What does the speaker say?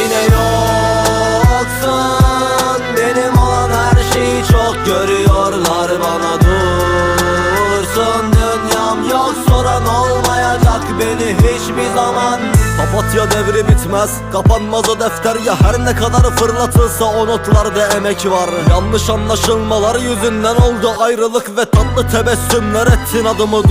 Yine yoksun. Benim olan her şeyi çok görüyorlar bana. Dursun. Dünyam yok. Soran olmayacak beni hiçbir zaman. Papatya devri bitmez. Kapanmaz o defter ya. Her ne kadar fırlatılsa o notlarda emek var. Yanlış anlaşılmalar yüzünden oldu ayrılık ve tatlı tebessümler ettin adımı